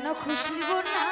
যেন খুশির বন্যা